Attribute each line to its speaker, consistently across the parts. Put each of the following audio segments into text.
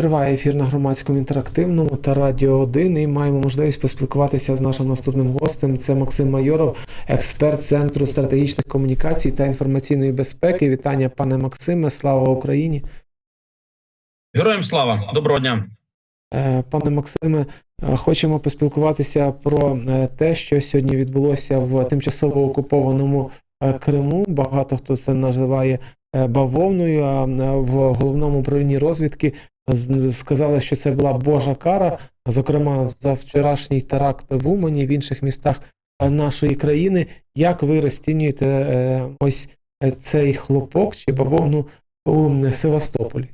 Speaker 1: Триває ефір на громадському інтерактивному та Радіо 1 і маємо можливість поспілкуватися з нашим наступним гостем. Це Максим Майоров, експерт Центру стратегічних комунікацій та інформаційної безпеки. Вітання, пане Максиме. Слава Україні.
Speaker 2: Героям слава, доброго дня.
Speaker 1: Е, Пане Максиме, е, хочемо поспілкуватися про е, те, що сьогодні відбулося в тимчасово окупованому Криму. Багато хто це називає бавовною. А в головному управлінні розвідки сказали, що це була Божа кара. Зокрема, за вчорашній теракт в Умані в інших містах е, нашої країни. Як ви розцінюєте е, ось е, цей хлопок чи бавовну у Севастополі?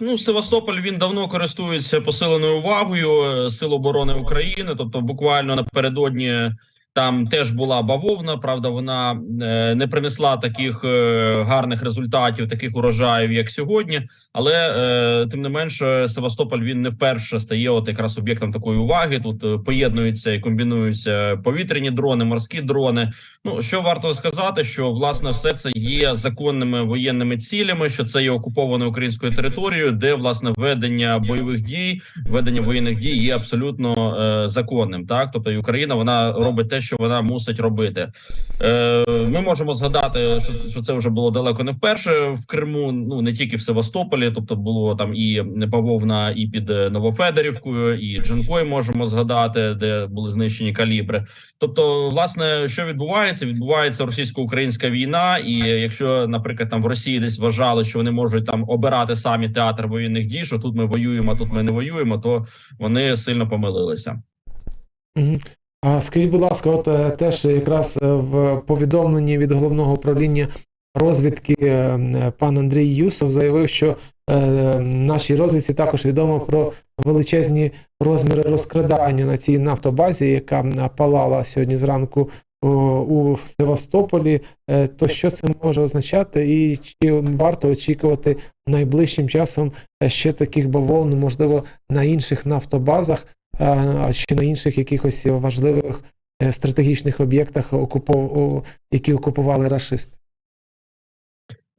Speaker 2: Ну, Севастополь він давно користується посиленою увагою Сил оборони України. Тобто, буквально напередодні там теж була бавовна. Правда, вона е, не принесла таких е, гарних результатів, таких урожаїв, як сьогодні. Але е, тим не менше, Севастополь він не вперше стає от якраз об'єктом такої уваги. Тут поєднуються і комбінуються повітряні дрони, морські дрони. Ну що варто сказати, що власне все це є законними воєнними цілями, що це є окупованою українською територією, де власне ведення бойових дій, ведення воєнних дій є абсолютно законним. Так, тобто і Україна вона робить те, що вона мусить робити. Е, Ми можемо згадати, що, що це вже було далеко не вперше в Криму. Ну не тільки в Севастополі, тобто було там і Павовна, і під е, Новофедерівкою, і Джанкой можемо згадати, де були знищені калібри. Тобто, власне, що відбувається? Відбувається російсько-українська війна, і якщо, наприклад, там в Росії десь вважали, що вони можуть там обирати самі театр воєнних дій, що тут ми воюємо, а тут ми не воюємо, то вони сильно помилилися.
Speaker 1: Скажіть, будь ласка, от е, теж якраз е, в повідомленні від головного управління розвідки е, пан Андрій Юсов заявив, що нашій розвідці також відомо про величезні розміри розкрадання на цій нафтобазі, яка палала сьогодні зранку у Севастополі. То що це може означати, і чи варто очікувати найближчим часом ще таких бавовн, можливо, на інших нафтобазах? Чи на інших якихось важливих е, стратегічних об'єктах, які окупували рашисти.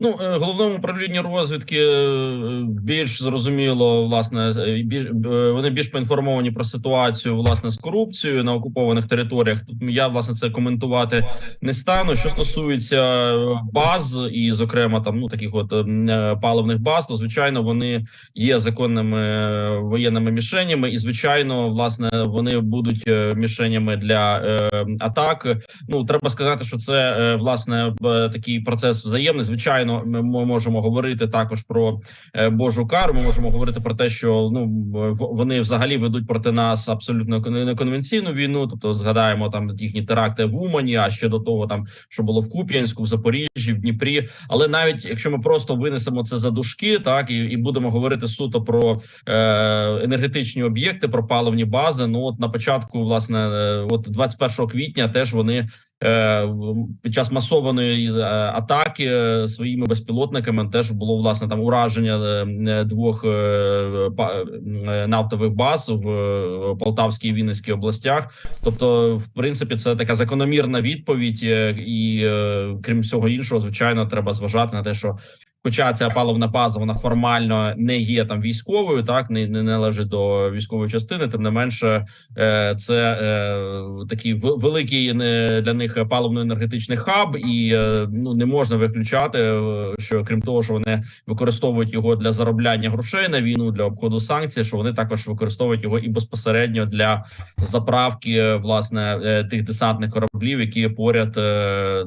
Speaker 2: Ну, е, головному управлінню розвідки е, більш зрозуміло, власне, е, більш вони більш поінформовані про ситуацію власне з корупцією на окупованих територіях. Тут я власне це коментувати не стану. Що стосується баз, і, зокрема, там ну таких от паливних баз, то звичайно вони є законними воєнними мішенями, і звичайно, власне, вони будуть мішенями для е, атак. Ну треба сказати, що це власне такий процес взаємний. Звичайно, ми можемо говорити також про е, Божу кару. Ми можемо говорити про те, що ну вони взагалі ведуть проти нас абсолютно кон- неконвенційну війну. Тобто згадаємо там їхні теракти в Умані, а ще до того, там що було в Куп'янську, в Запоріжжі, в Дніпрі. Але навіть якщо ми просто винесемо це за дужки, так і, і будемо говорити суто про е, енергетичні об'єкти, про паливні бази. Ну от на початку, власне, е, от 21 квітня, теж вони під час масованої е, атаки е, своїми безпілотниками теж було власне там ураження е, е, двох е, е, нафтових баз в е, Полтавській і Вінницькій областях. Тобто, в принципі, це така закономірна відповідь, е, і е, крім всього іншого, звичайно, треба зважати на те, що. Хоча ця паливна база вона формально не є там військовою, так не, не належить до військової частини. Тим не менше, е, це е, такий великий не для них паливно-енергетичний хаб, і е, ну не можна виключати, що крім того, що вони використовують його для заробляння грошей на війну для обходу санкцій, що вони також використовують його і безпосередньо для заправки власне тих десантних кораблів, які поряд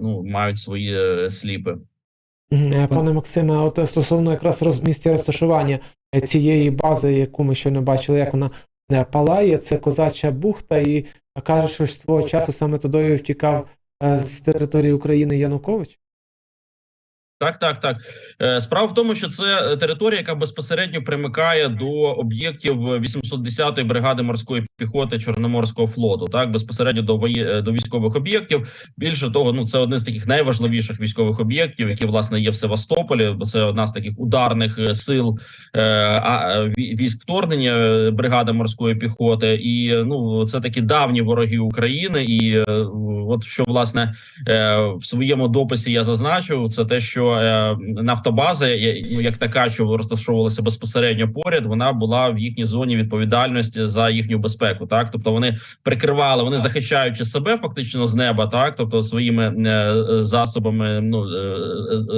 Speaker 2: ну мають свої сліпи.
Speaker 1: Е, Пане Максиме, от е, стосовно якраз роз... місця розташування е, цієї бази, яку ми щойно бачили, як вона палає, це козача бухта, і каже, що свого часу саме туди втікав з території України Янукович.
Speaker 2: Так, так, так. Е, Справа в тому, що це територія, яка безпосередньо примикає до об'єктів 810-ї бригади морської піхоти Чорноморського флоту. Так, безпосередньо до вої... е, до військових об'єктів. Більше того, ну це один з таких найважливіших військових об'єктів, які власне є в Севастополі, бо це одна з таких ударних е, сил е, військ вторгнення бригади морської піхоти. І ну це такі давні вороги України. І е, от що власне е, в своєму дописі я зазначив, це те, що нафтобаза, я- ну як така, що розташовувалася безпосередньо поряд, вона була в їхній зоні відповідальності за їхню безпеку. Так, тобто вони прикривали, вони захищаючи себе фактично з неба, так? Тобто своїми е, засобами, ну е,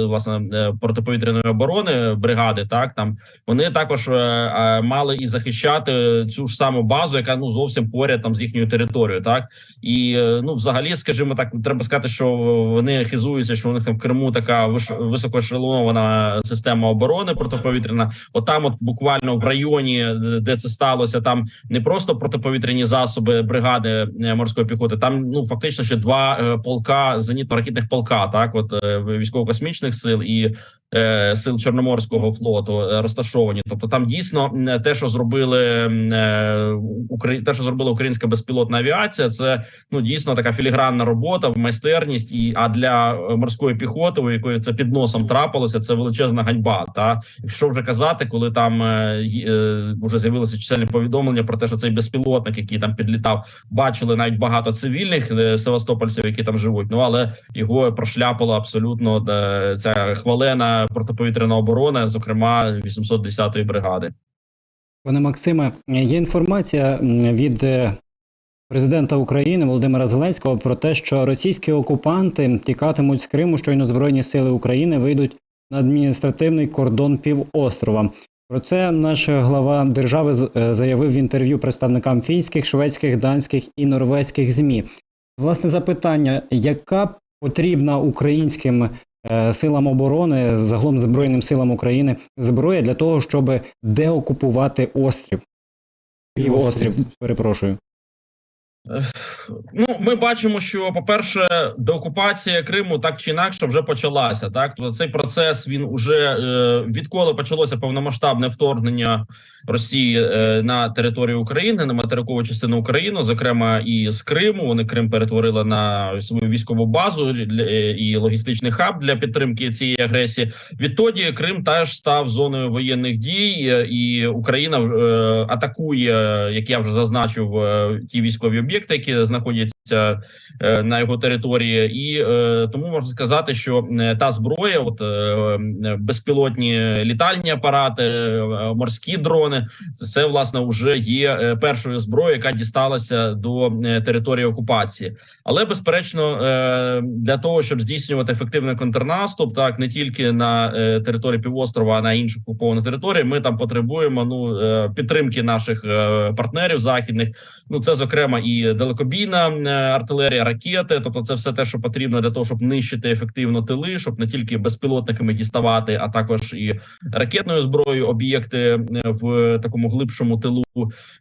Speaker 2: е, власне е, протиповітряної оборони бригади, так? Там вони також е, е, мали і захищати цю ж саму базу, яка ну зовсім поряд там з їхньою територією, так? І е, ну, взагалі, скажімо так, треба сказати, що вони хизуються, що у них там в Криму така виш- високоешелонована система оборони протиповітряна. Отам, от буквально в районі, де це сталося, там не просто протиповітряні засоби бригади е, морської піхоти, там ну фактично ще два е, полка зенітно-ракетних полка, так от е, військово-космічних сил і е, сил Чорноморського флоту е, розташовані. Тобто, там дійсно те, що зробили е, те, що зробила українська безпілотна авіація, це ну дійсно така філігранна робота, майстерність. І а для е, морської піхоти, у якої це під носом трапилося, це величезна ганьба. Та якщо вже казати, коли там е, е, вже з'явилися чисельні повідомлення про те, що цей безпілотник, який там підлітав, бачили навіть багато цивільних е, севастопольців, які там живуть. Ну але його прошляпала абсолютно е, ця хвалена протиповітряна оборона, зокрема 810-ї бригади.
Speaker 3: Пане Максиме, є інформація від е, президента України Володимира Зеленського про те, що російські окупанти тікатимуть з Криму, щойно Збройні сили України вийдуть на адміністративний кордон півострова. Про це наш глава держави е, заявив в інтерв'ю представникам фінських, шведських, данських і норвезьких змі. Власне запитання, яка потрібна українським силам оборони, загалом Збройним силам України зброя для того, щоб деокупувати острів. Півострів, перепрошую.
Speaker 2: Ну, ми бачимо, що по-перше, деокупація Криму так чи інакше вже почалася. Так, тобто цей процес він уже е, відколи почалося повномасштабне вторгнення Росії е, на територію України, на материкову частину України, зокрема і з Криму. Вони Крим перетворили на свою військову базу е, і логістичний хаб для підтримки цієї агресії. Відтоді Крим теж став зоною воєнних дій, і Україна атакує, як я вже зазначив, ті військові об'єкти, які знаходяться е, на його території, і е, тому можна сказати, що е, та зброя, от безпілотні літальні апарати, морські дрони, це власне вже є першою зброєю, яка дісталася до території окупації. Але безперечно, для того, щоб здійснювати ефективний контрнаступ, так не тільки на території півострова, а на інших окупованих територіях, ми там потребуємо ну підтримки наших партнерів західних. Ну це зокрема і далекобійна артилерія, ракети. Тобто, це все те, що потрібно для того, щоб нищити ефективно тили, щоб не тільки безпілотниками діставати, а також і ракетною зброєю об'єкти е, в такому глибшому тилу.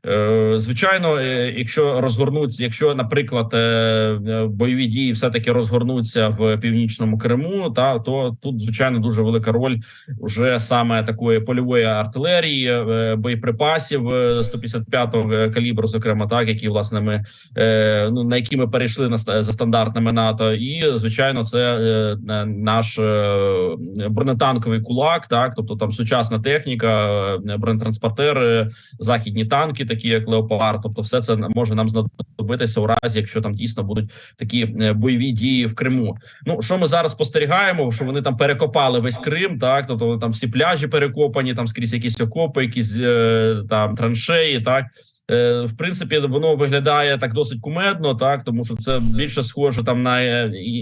Speaker 2: Е, Звичайно, е, якщо розгорнуться, якщо, наприклад, е, бойові дії все таки розгорнуться в північному Криму, та то тут звичайно дуже велика роль вже саме такої польової артилерії, боєприпасів е, 155-го калібру, зокрема, так які власне ми ну на які ми перейшли на за стандартами НАТО, і звичайно, це наш бронетанковий кулак, так тобто там сучасна техніка, бронетранспортери, західні танки, такі як Леопард. Тобто, все це може нам знадобитися у разі, якщо там дійсно будуть такі е, бойові дії в Криму. Ну що ми зараз спостерігаємо? Що вони там перекопали весь Крим, так тобто там всі пляжі перекопані, там скрізь якісь окопи, якісь е, там траншеї, так. Е, В принципі, воно виглядає так досить кумедно, так тому що це більше схоже там на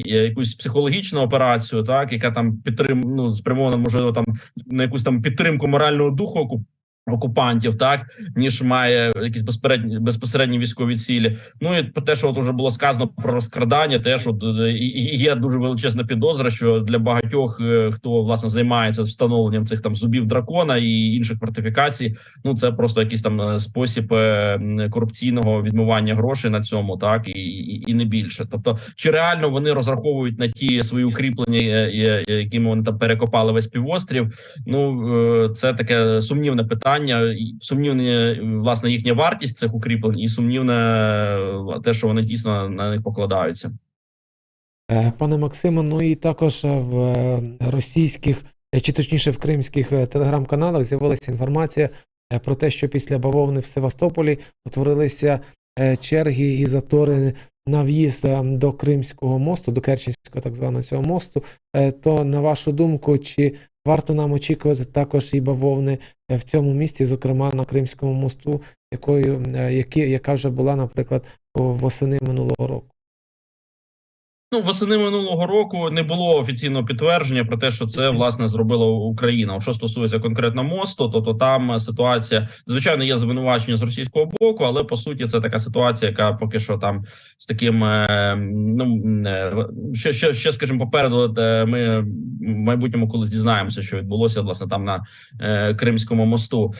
Speaker 2: якусь психологічну операцію, так яка там підтрим, ну, спрямована можливо там на якусь там підтримку морального духу окупантів, так ніж має якісь безпередні безпосередні військові цілі. Ну і те, що от уже було сказано про розкрадання, теж от е, є дуже величезна підозра, що для багатьох, е, хто власне займається встановленням цих там зубів дракона і інших фортифікацій, ну це просто якийсь там е, спосіб корупційного відмивання грошей на цьому, так і, і, і не більше. Тобто, чи реально вони розраховують на ті свої укріплення, якими вони там перекопали весь півострів? Ну це таке сумнівне питання. І Сумнівне власне їхня вартість цих укріплень, і сумнівне е, те, що вони дійсно на них покладаються.
Speaker 1: Е, Пане Максиме, ну і також в е, російських, чи точніше в кримських телеграм-каналах з'явилася інформація про те, що після бавовни в Севастополі утворилися черги і затори на в'їзд е, до Кримського мосту, до Керченського так званого цього мосту, е, то на вашу думку, чи варто нам очікувати також і бавовни е, в цьому місті, зокрема на Кримському мосту, якою, які, яка вже була, наприклад, восени минулого року?
Speaker 2: Ну, восени минулого року не було офіційного підтвердження про те, що це власне зробила Україна. Що стосується конкретно мосту, то, то там ситуація звичайно є звинувачення з російського боку, але по суті це така ситуація, яка поки що там з таким е, ну е, ще, ще, ще скажімо, попереду е, ми в майбутньому колись дізнаємося, що відбулося власне там на Кримському мосту.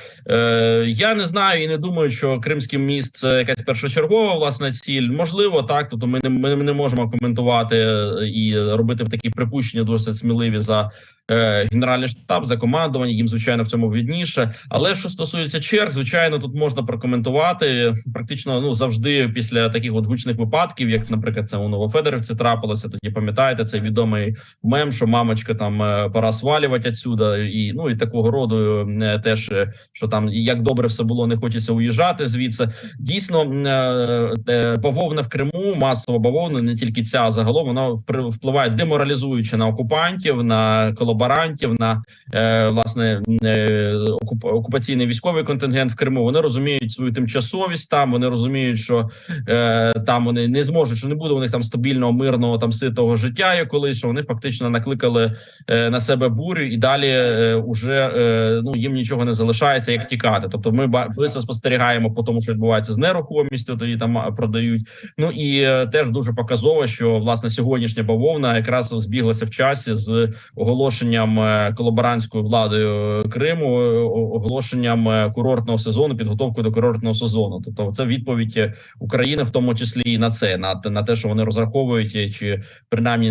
Speaker 2: Я не знаю і не думаю, що Кримський міст це якась першочергова власне ціль. Можливо, так. Тобто, ми не ми не можемо коментувати е, і робити такі припущення досить сміливі за генеральний штаб, за командування. Їм звичайно в цьому відніше. Але що стосується черг, звичайно, тут можна прокоментувати практично ну завжди після таких от гучних випадків, як, наприклад, це у Новофедорівці трапилося. Тоді пам'ятаєте цей відомий мем, що мамочка там е, пора свалювати отсюда, і ну і такого роду е, теж е, що там як добре все було, не хочеться уїжджати звідси. Дійсно, е, е, бавовна в Криму, масова бавовна, не тільки ця, загалом вона впливає деморалізуючи на окупантів, на колаборантів, на е, власне е, окуп- окупаційний військовий контингент в Криму. Вони розуміють свою тимчасовість там. Вони розуміють, що е, там вони не зможуть, що не буде у них там стабільного, мирного там ситого життя, як колись що вони фактично накликали е, на себе бурю, і далі е, уже е, ну їм нічого не залишається, як тікати. Тобто, ми близько спостерігаємо по тому, що відбувається з нерухомістю, тоді там продають. Ну і е, теж дуже показово, що власне сьогоднішня бавовна якраз збіглася в часі з оголошенням е, колаборантською владою Криму, е, оголошенням е, курортного сезону, підготовкою до курортного сезону. Тобто, це відповідь України, в тому числі і на це, на, на те, що вони розраховують, чи принаймні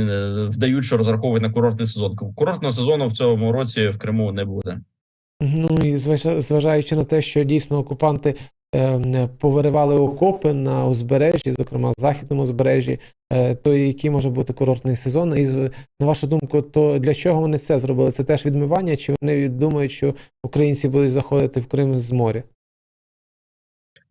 Speaker 2: вдають, що розраховують на курортний сезон. Курортного сезону в цьому році в Криму не буде.
Speaker 1: Ну і зважа- зважаючи на те, що дійсно окупанти повиривали окопи на узбережжі, зокрема західному узбережжі, е, то який може бути курортний сезон? І на вашу думку, то для чого вони це зробили? Це теж відмивання, чи вони думають, що українці будуть заходити в Крим з моря?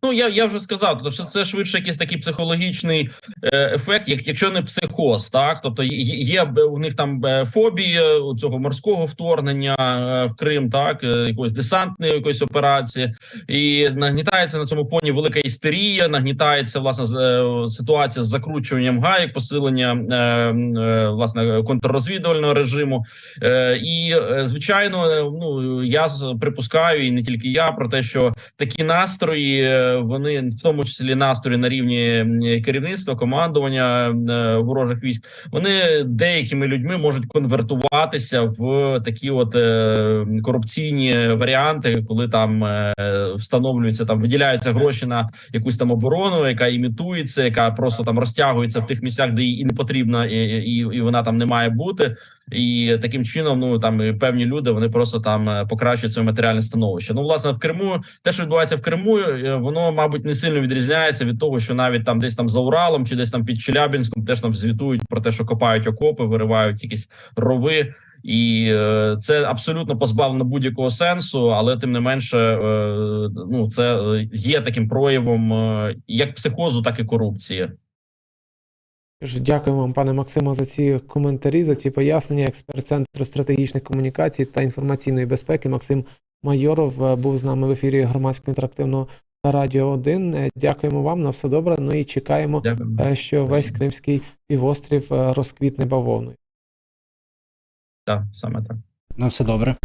Speaker 2: Ну я, я вже сказав, тобто, що це швидше якийсь такий психологічний е, ефект, як якщо не психоз, так? Тобто є, у них там е, фобії у цього морського вторгнення е, в Крим, так? Е, якоїсь десантної якоїсь операції, і нагнітається на цьому фоні велика істерія, нагнітається власне е, ситуація з закручуванням гаєк, посилення е, е, власне контррозвідувального режиму. Е, і е, звичайно, е, ну я припускаю, і не тільки я про те, що такі настрої е, вони в тому числі настрої на рівні керівництва, командування е, ворожих військ. Вони деякими людьми можуть конвертуватися в такі от е, корупційні варіанти, коли там е, встановлюються там, виділяються гроші на якусь там оборону, яка імітується, яка просто там розтягується в тих місцях, де і не потрібно, і, і, і вона там не має бути. І таким чином, ну там певні люди вони просто там покращують своє матеріальне становище. Ну, власне, в Криму те, що відбувається в Криму, е, мабуть не сильно відрізняється від того, що навіть там десь там за Уралом чи десь там під Челябінськом теж там звітують про те, що копають окопи, виривають якісь рови. І е, це абсолютно позбавлено будь-якого сенсу, але тим не менше, е, ну це е, є таким проявом як психозу, так і корупції.
Speaker 1: Дякую вам, пане Максимо, за ці коментарі, за ці пояснення. Експерт Центру стратегічних комунікацій та інформаційної безпеки Максим Майоров був з нами в ефірі громадського інтерактивного Радіо 1. Е, Дякуємо вам на все добре. Ну і чекаємо,
Speaker 2: Дякую.
Speaker 1: е, що весь Кримський півострів е, розквітне бавовною.
Speaker 2: Так, саме так.
Speaker 3: На все добре.